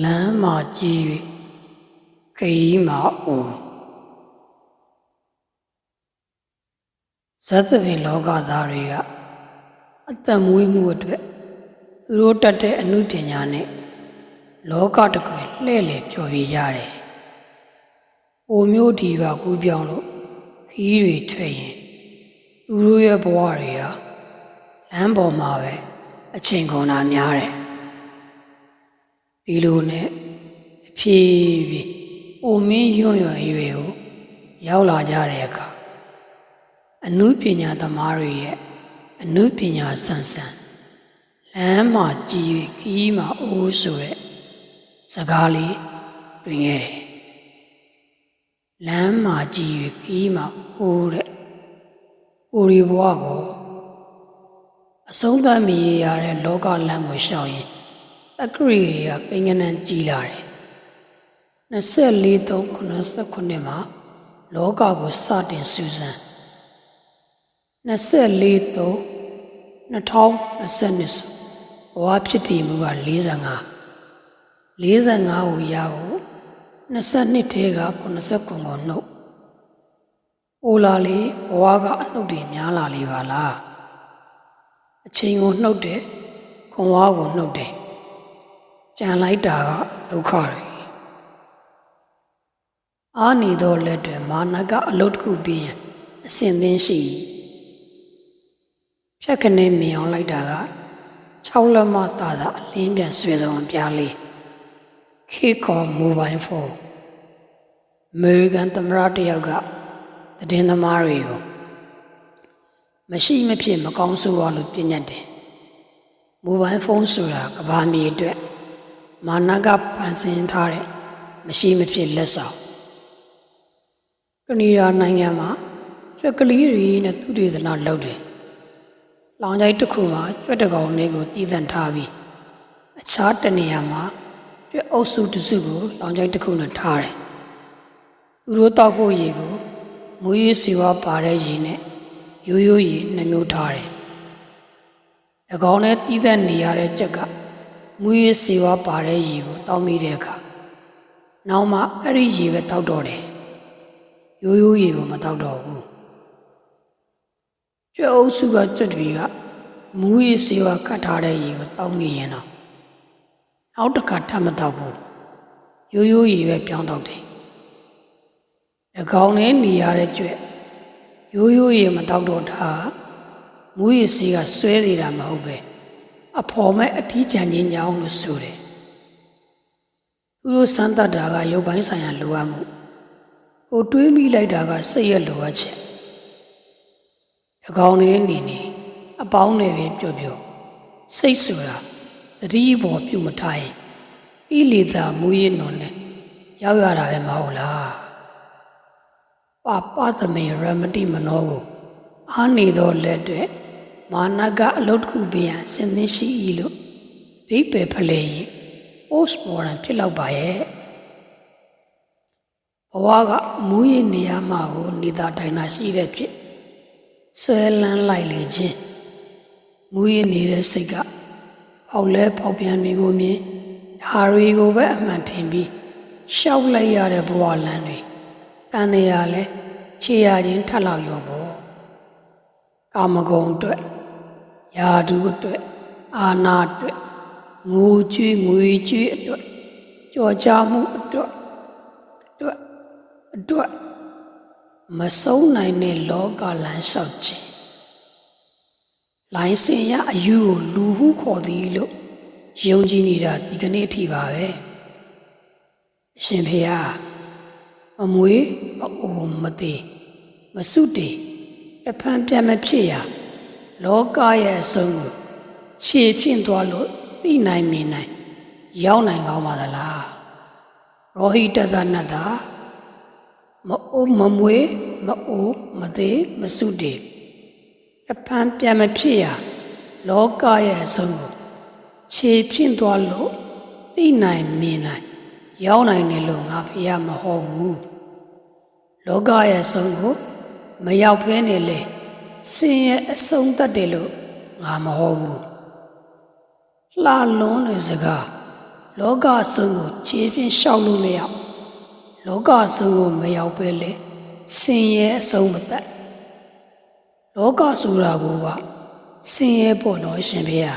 လမ်းမှာကြည်၍ခရီးမှာအိုဇတ်သပင်လောကသားတွေကအသက်မွေးမှုအတွက်သူတို့တတ်တဲ့အမှုပညာနဲ့လောကတစ်ခွင်လှည့်လည်ပျော်ပြကြတယ်။အိုမျိုးဒီပါကူးပြောင်းလို့ခီးတွေထွက်ရင်သူတို့ရဲ့ဘဝတွေဟာလမ်းပေါ်မှာပဲအချိန်ကုန်တာများတယ်။ ဒီလိုနဲ့အဖြည်းဖြည်းအိုမင်းရွံ့ရွံ့ရွယ်ကိုရောက်လာကြတဲ့အခါအနုပညာသမားတွေရဲ့အနုပညာဆန်ဆန်လမ်းမှာကြည်၍ခီးမှာအိုးဆိုတဲ့စကားလေးတွင်ခဲ့တယ်လမ်းမှာကြည်၍ခီးမှာအိုးတဲ့အိုရီဘွားကိုအဆုံးသတ်မရရတဲ့လောကလမ်းကိုရှောင်ရင် အကရီတွေကပိငနန်းကြီးလာတယ်24 3 89မှာလောကကိုစတင်စူးစမ်း24 3 2020ဆိုဘဝဖြစ်တည်မှုက45 45ကိုရဖို့22ထဲက89ကိုနှုတ်အိုလာလေးဘဝကအနှုတ်တွေများလာလေပါလားအချိန်ကိုနှုတ်တယ်ခွန်ဝါကိုနှုတ်တယ် ကြံလိုက်တာကဒုက္ခတွေအာနေသောလက်တွေမာနကအလုတ်တစ်ခုပြီးရင်အစင်သင်းရှိဖြတ်ခနဲ့မြင်အောင်လိုက်တာက6လက်မသာသာအလင်းပြန်ဆွေဆုံးပြားလေးခေတ်ခေါ်မိုဘိုင်းဖုန်းအမေရိကန်သမ္မတတယောက်ကသတင်းသမားတွေကိုမရှိမဖြစ်မကောင်းဆိုးရလို့ပြညတ်တယ်မိုဘိုင်းဖုန်းဆိုတာကဘာမြေအတွက် မာနကဖန်ဆင်းထားတဲ့မရှိမဖြစ်လက်ဆောင်ကနေဒါနိုင်ငံမှာကျွက်ကလေးတွေနဲ့သူတေသနာလုပ်တယ်။လောင်ချိုက်တစ်ခုမှာကျွက်တကောင်လေးကိုတည်တံ့ထားပြီးအခြားတနေရာမှာကျွက်အုပ်စုတစ်စုကိုလောင်ချိုက်တစ်ခုနဲ့ထားတယ်။သူတို့တောက်ဖို့ရေကိုမွေးရည်စီဝါပါတဲ့ရေနဲ့ရိုးရိုးရေနှမျိုးထားတယ်။တကောင်နဲ့တည်တံ့နေရတဲ့ကြက်က မွေးရည်စီဝါပါတဲ့ရေကိုတောက်မိတဲ့အခါနောက်မှအဲ့ဒီရေပဲတောက်တော့တယ်။ရိုးရိုးရေကိုမတောက်တော့ဘူးကျွဲအုပ်စုကကျွတ်တွေကမူးရေစေဝါကတ်ထားတဲ့ရေကိုတောက်မိရင်တော့နောက်တစ်ခါထပ်မတောက်ဘူးရိုးရိုးရေပဲပြောင်းတောက်တယ်။အကောင်နဲ့နေရတဲ့ကျွဲရိုးရိုးရေမတောက်တော့တာမူးရေစေကဆွဲနေတာမဟုတ်ပဲ အဖော်မဲ့အထီးကျန်ချင်းညောင်းလို့ဆိုတယ်။သူတို့စမ်းသပ်တာကရုပ်ပိုင်းဆိုင်ရာလိုအပ်မှုကိုတွေးမိလိုက်တာကစိတ်ရလိုအပ်ချက်တကောင်လေးအနေနဲ့အပေါင်းတွေပဲပြောပြောစိတ်ဆိုတာတတိဘောပြုတ်မထားရင်ဤလေသာမူရင်းတော်နဲ့ရောက်ရတာပဲမဟုတ်လားပပသမေရမတိမနောကိုအာနေသောလက်တွေ မာနကအလုတ်တစ်ခုပြရန်စင်သင်ရှိ၏လို့ဒိပေဖလေရင် post modern ဖြစ်လောက်ပါရဲ့ဘဝကမူရင်းနေရာမှာကိုနေတာတိုင်တာရှိတဲ့ဖြစ်ဆွဲလန်းလိုက်လေခြင်းမူရင်းနေတဲ့စိတ်ကပေါက်လဲပေါက်ပြန်တွေကိုမြင်ဒါတွေကိုပဲအမှန်ထင်ပြီးရှောက်လိုက်ရတဲ့ဘဝလမ်းတွေတန်နေရလဲခြေရချင်းထက်လောက်ရောပေါ့ကာမဂုဏ်အတွက် ယာဒုအတွက်အာနာအတွက်ငိုကြွေးငွေကြွေးအတွက်ကြော်ကြားမှုအတွက်အတွက်အတွက်မဆုံးနိုင်တဲ့လောကလမ်းလျှောက်ခြင်းလိုင်းစင်ရအယူကိုလူဟုခေါ်သည်လို့ယုံကြည်နေတာဒီကနေ့အထိပါပဲအရှင်ဖေဟာမမွေးမအိုမသေးမစုတေတဖန်ပြန်မဖြစ်ရ လောကရဲ့အဆုံးကိုခြေဖြင့်သွားလို့သိနိုင်မြင်နိုင် ရောက်နိုင်ကောင်းပါသလားရောဟိတသနတ္တာမအိုးမမွေးမအိုးမသေးမစုတည်အဖန်ပြန်မဖြစ်ရလောကရဲ့အဆုံးကိုခြေဖြင့်သွားလို့သိနိုင်မြင်နိုင် ရောက်နိုင်တယ်လို့ငါဖေရမဟုတ်ဘူးလောကရဲ့အဆုံးကိုမရောက်ဖဲနေလေ စင်ရဲ့အဆုံးတတ်တယ်လို့ငါမဟုတ်ဘူးလှလွန်းတဲ့စကားလောကဆုံးကိုခြေဖြင့်ရှောက်လို့မရလောကဆုံးကိုမရောက်ပဲလေဆင်းရဲအဆုံးမသက်လောကဆိုတာကိုကဆင်းရဲပေါ်တော့ရှင်ဖေဟာ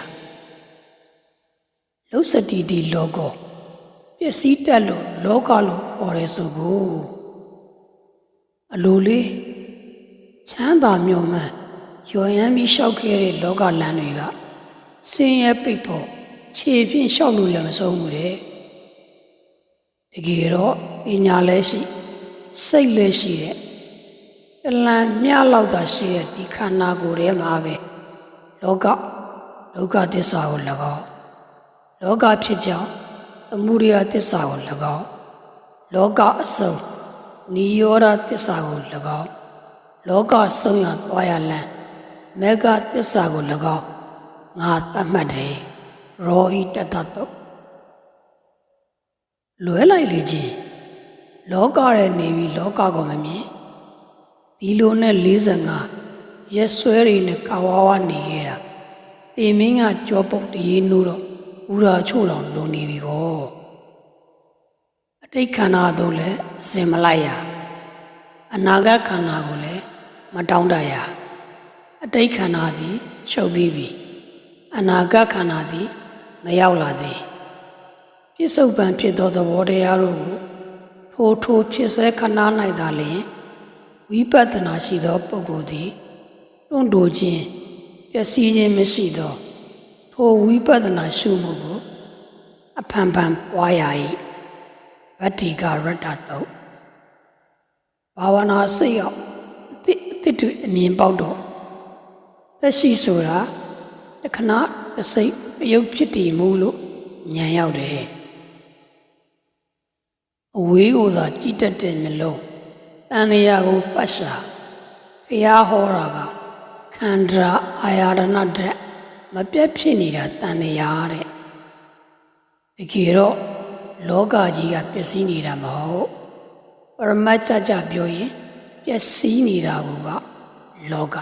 လုစတိတိလောကပစ္စည်းတက်လို့လောကလို့ပေါ်ရဲဆိုကိုအလိုလေး ချမ်းသာမျှော်မှန်းရော်ရမ်းပြီးရှောက်ခဲ့တဲ့လောကလမ်းတွေကဆင်းရဲပိတ်ဖို့ခြေဖြင့်ရှောက်လို့လည်းမဆုံးဘူးတဲ့တကယ်တော့ပညာလည်းရှိစိတ်လည်းရှိတဲ့တလန်မြလောက်သာရှိတဲ့ဒီခန္ဓာကိုယ်ထဲမှာပဲလောကလောကသစ္စာကို၎င်းလောကဖြစ်ကြောင်းအမှုရိယသစ္စာကို၎င်းလောကအစုံနိရောဓသစ္စာကို၎င်း လောကဆုံးရသွားရလန်းမေဃသစ္စာကို၎င်းငါတတ်မှတ်တယ်ရောဟိတတတုလွဲလိုက်လေကြီးလောကရဲ့နေပြီးလောကကိုမမြင်ဒီလိုနဲ့45ရက်ဆွဲတွေနဲ့ကာဝါဝနေရတာအေမင်းကကြောပုတ်တရေနိုးတော့ဦးရာချို့တော်လုံနေပြီကောအတိတ်ခန္ဓာတို့လည်းအစင်မလိုက်ရအနာဂတ်ခန္ဓာကိုလည်း မတောင်းတရအတိတ်ခန္ဓာသည်ချုပ်ပြီးပြီအနာဂတ်ခန္ဓာသည်မရောက်လာသေးပြစ္ဆုတ်ပံဖြစ်သောသဘောတရားတို့ကိုထိုးထိုးဖြစ်စေခဏ၌သာလျှင်ဝိပဿနာရှိသောပုဂ္ဂိုလ်သည်တွန့်တိုခြင်းပျက်စီးခြင်းမရှိသောထိုဝိပဿနာရှုမှုကိုအဖန်ဖန်ပွားရ၏ဗတ္တိကရတ္တတုတ်ဘာဝနာစိတ်ရောက်အ တိအတိတွေအမြင်ပေါက်တော့သက်ရှိဆိုတာတခဏတစ်စိတ်အယုတ်ဖြစ်တည်မှုလို့ညံရောက်တယ်အဝေးကိုသာကြည်တက်တဲ့မျိုးလုံးတန်လျာကိုပတ်ရှာဘုရားဟောတာကခန္ဓာအာယတနာတဲ့မပြတ်ဖြစ်နေတာတန်လျာတဲ့တကယ်တော့လောကကြီးကပျက်စီးနေတာမဟုတ်ပရမတ်ကြကြပြောရင် ပျက်စီးနေတာကလောက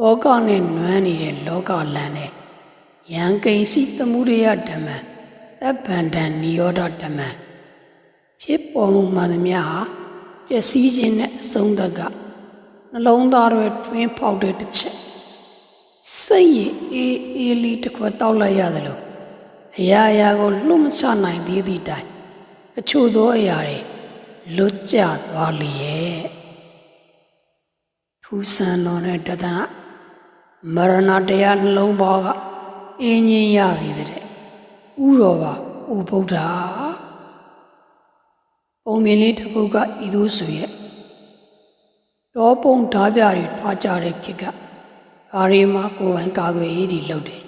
လောကနဲ့နွမ်းနေတဲ့လောကလမ်းနဲ့ယံကိဉ္စီသမှုရိယဓမ္မသဗ္ဗန္တံနိရောဓဓမ္မဖြစ်ပေါ်မှုမှန်သမျှဟာပျက်စီးခြင်းနဲ့အဆုံးသတ်ကနှလုံးသားတွေတွင်းဖောက်တဲ့တစ်ချက်စိတ်ရည်အေးအေးလေးတစ်ခွက်တောက်လိုက်ရတယ်လို့အရာရာကိုလွတ်မချနိုင်သေးသည့်တိုင်အချို့သောအရာတွေ လွတ်ကျသွားလျက်ထူးဆန်းတော်တဲ့တဒနာမရဏတရားနှလုံးပေါ်ကအင်းကြီးရစီတဲ့ဥတော်ပါဥဗုဒ္ဓပုံမြင်လေးတစ်ပုဒ်ကဤသို့ဆိုရဲ့တောပုံဓာပြတွေထွားကြတဲ့ခေတ်ကအာရီမှာကိုယ်ပိုင်ကာကွယ်ရေးတွေလုပ်တယ်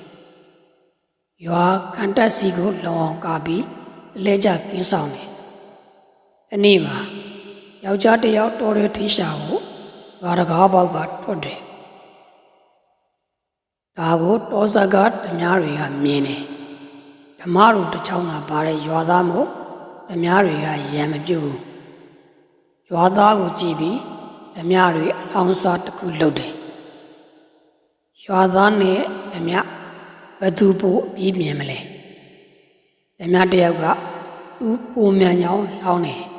ရွာကန်တက်စီကိုလုံအောင်ကာပြီးအလဲကျကင်းဆောင်တယ်။ ဒီနေ့မှာယောက်ျားတစ်ယောက်တော်ရထိရှာဖို့ရွာတကားပေါက်ကထွက်တယ်။ဒါကိုတောဇကဓမြတွေကမြင်တယ်။ဓမ္မတို့တစ်ချောင်းသာပါတဲ့ရွာသားမို့ဓမြတွေကရံမပြုတ်ဘူး။ရွာသားကိုကြည့်ပြီးဓမြတွေအလောင်းစားတစ်ခုလုပ်တယ်။ရွာသားနဲ့ဓမြဘသူပို့ပြီးမြင်မလဲဓမြတယောက်ကသူပိုမြန်ညောင်းလောင်းတယ်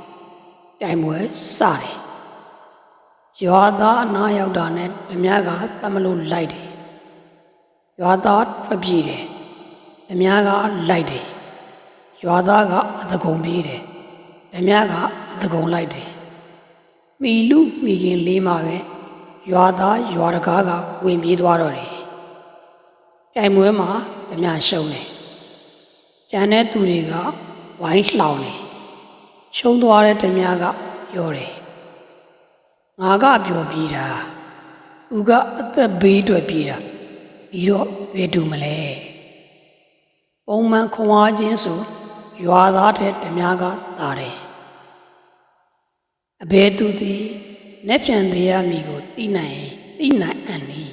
တိုင်ပွဲစတယ်ရွာသားအနာရောက်တာနဲ့ဓမြကတမလို့လိုက်တယ်ရွာသားထွက်ပြေးတယ်ဓမြကလိုက်တယ်ရွာသားကအသကုံပြေးတယ်ဓမြကအသကုံလိုက်တယ်မိလူမိခင်လေးမှာပဲရွာသားရွာတကားကဝင်ပြေးသွားတော့တယ်ပြိုင်ပွဲမှာဓမြရှုံးတယ်ကျန်တဲ့သူတွေကဝိုင်းလှောင်တယ် ရှုံးသွားတဲ့ဓမြကပြောတယ်ငါကပြောပြီးတာသူကအသက်ဘေးအတွက်ပြေးတာပြီးတော့ဘယ်တူမလဲပုံမှန်ခွန်အားချင်းဆိုရွာသားတဲ့ဓမြကတာတယ်အဘဲသူသည်လက်ပြန်တရားမိကိုသိနိုင်သိနိုင်အံ့နေ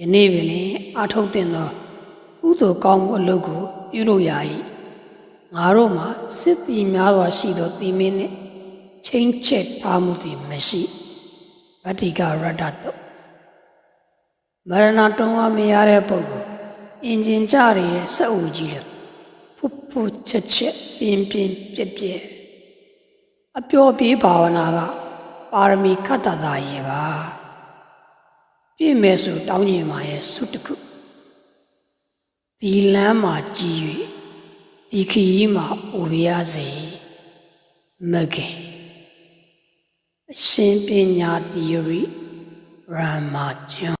ယနေ့ပင်လင်အာထုတ်တင်သောကုသိုလ်ကောင်းမှုအလုပ်ကိုပြုလို့ရ၏ ငါတို့မှာစစ်တီများစွာရှိသောတီမင်းနှင့်ချင်းချက်ပါမှုသည်မရှိဗတ္တိကရတ္တတုမရဏတုံးဝမရတဲ့ပုဂ္ဂိုလ်အင်ဂျင်ကြရတဲ့စက်အုပ်ကြီးလေဖူဖူချက်ချက်ပြင်းပြင်းပြက်ပြက်အပျော်ပြေးဘာဝနာကပါရမီကတ္တသာရေပါပြည့်မယ်ဆိုတောင်းရင်ပါရဲ့စုတခုဒီလမ်းမှာကြည်၍ ဤခီမှာဥပရစေမခင်အရှင်ပညာ theory ရမကျောင်း